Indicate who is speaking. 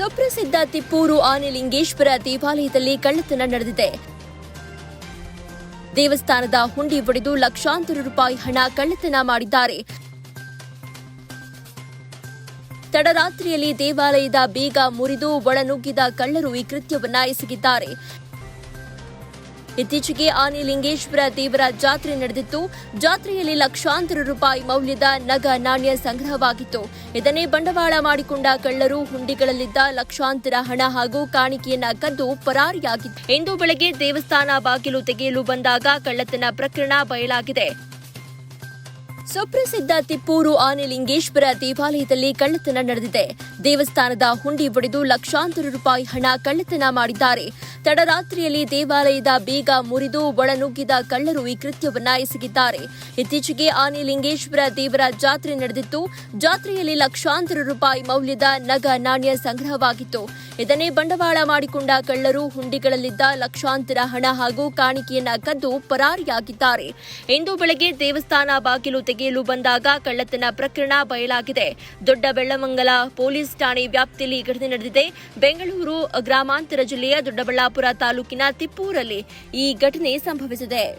Speaker 1: ಸುಪ್ರಸಿದ್ಧ ತಿಪ್ಪೂರು ಆನೆಲಿಂಗೇಶ್ವರ ದೇವಾಲಯದಲ್ಲಿ ಕಳ್ಳತನ ನಡೆದಿದೆ. ದೇವಸ್ಥಾನದ ಹುಂಡಿ ಒಡೆದು ಲಕ್ಷಾಂತರ ರೂಪಾಯಿ ಹಣ ಕಳ್ಳತನ ಮಾಡಿದ್ದಾರೆ. ತಡರಾತ್ರಿಯಲ್ಲಿ ದೇವಾಲಯದ ಬೀಗ ಮುರಿದು ಒಳನುಗ್ಗಿದ ಕಳ್ಳರು ಈ ಕೃತ್ಯವನ್ನ ಎಸಗಿದ್ದಾರೆ. ಇತ್ತೀಚೆಗೆ ಆನೆಲಿಂಗೇಶ್ವರ ದೇವರ ಜಾತ್ರೆ ನಡೆದಿತ್ತು. ಜಾತ್ರೆಯಲ್ಲಿ ಲಕ್ಷಾಂತರ ರೂಪಾಯಿ ಮೌಲ್ಯದ ನಗ ನಾಣ್ಯ ಸಂಗ್ರಹವಾಗಿತ್ತು. ಇದನ್ನೇ ಬಂಡವಾಳ ಮಾಡಿಕೊಂಡ ಕಳ್ಳರು ಹುಂಡಿಗಳಲ್ಲಿದ್ದ ಲಕ್ಷಾಂತರ ಹಣ ಹಾಗೂ ಕಾಣಿಕೆಯನ್ನ ಕದ್ದು ಪರಾರಿಯಾಗಿತ್ತು ಇಂದು ಬೆಳಗ್ಗೆ ದೇವಸ್ಥಾನ ಬಾಗಿಲು ತೆಗೆಯಲು ಬಂದಾಗ ಕಳ್ಳತನ ಪ್ರಕರಣ ಬಯಲಾಗಿದೆ. ಸುಪ್ರಸಿದ್ಧ ತಿಪ್ಪೂರು ಆನೆಲಿಂಗೇಶ್ವರ ದೇವಾಲಯದಲ್ಲಿ ಕಳ್ಳತನ ನಡೆದಿದೆ. ದೇವಸ್ಥಾನದ ಹುಂಡಿ ಒಡೆದು ಲಕ್ಷಾಂತರ ರೂಪಾಯಿ ಹಣ ಕಳ್ಳತನ ಮಾಡಿದ್ದಾರೆ. ತಡರಾತ್ರಿಯಲ್ಲಿ ದೇವಾಲಯದ ಬೀಗ ಮುರಿದು ಒಳನುಗ್ಗಿದ ಕಳ್ಳರು ಈ ಕೃತ್ಯವನ್ನ ಎಸಗಿದ್ದಾರೆ. ಇತ್ತೀಚೆಗೆ ಆನೆಲಿಂಗೇಶ್ವರ ದೇವರ ಜಾತ್ರೆ ನಡೆದಿತ್ತು. ಜಾತ್ರೆಯಲ್ಲಿ ಲಕ್ಷಾಂತರ ರೂಪಾಯಿ ಮೌಲ್ಯದ ನಗ ನಾಣ್ಯ ಸಂಗ್ರಹವಾಗಿತ್ತು. ಇದನ್ನೇ ಬಂಡವಾಳ ಮಾಡಿಕೊಂಡ ಕಳ್ಳರು ಹುಂಡಿಗಳಲ್ಲಿದ್ದ ಲಕ್ಷಾಂತರ ಹಣ ಹಾಗೂ ಕಾಣಿಕೆಯನ್ನ ಕದ್ದು ಪರಾರಿಯಾಗಿದ್ದಾರೆ. ಇಂದು ಬೆಳಗ್ಗೆ ದೇವಸ್ಥಾನ ಬಾಗಿಲು ತೆಗೆಯಲು ಬಂದಾಗ ಕಳ್ಳತನ ಪ್ರಕರಣ ಬಯಲಾಗಿದೆ. ದೊಡ್ಡ ಬೆಳ್ಳಮಂಗಲ ಪೊಲೀಸ್ ಠಾಣೆ ವ್ಯಾಪ್ತಿಯಲ್ಲಿ ಈ ಘಟನೆ ನಡೆದಿದೆ. ಬೆಂಗಳೂರು ಗ್ರಾಮಾಂತರ ಜಿಲ್ಲೆಯ ದೊಡ್ಡಬಳ್ಳಾಪುರ ತಾಲೂಕಿನ ತಿಪ್ಪೂರಲ್ಲಿ ಈ ಘಟನೆ ಸಂಭವಿಸಿದೆ.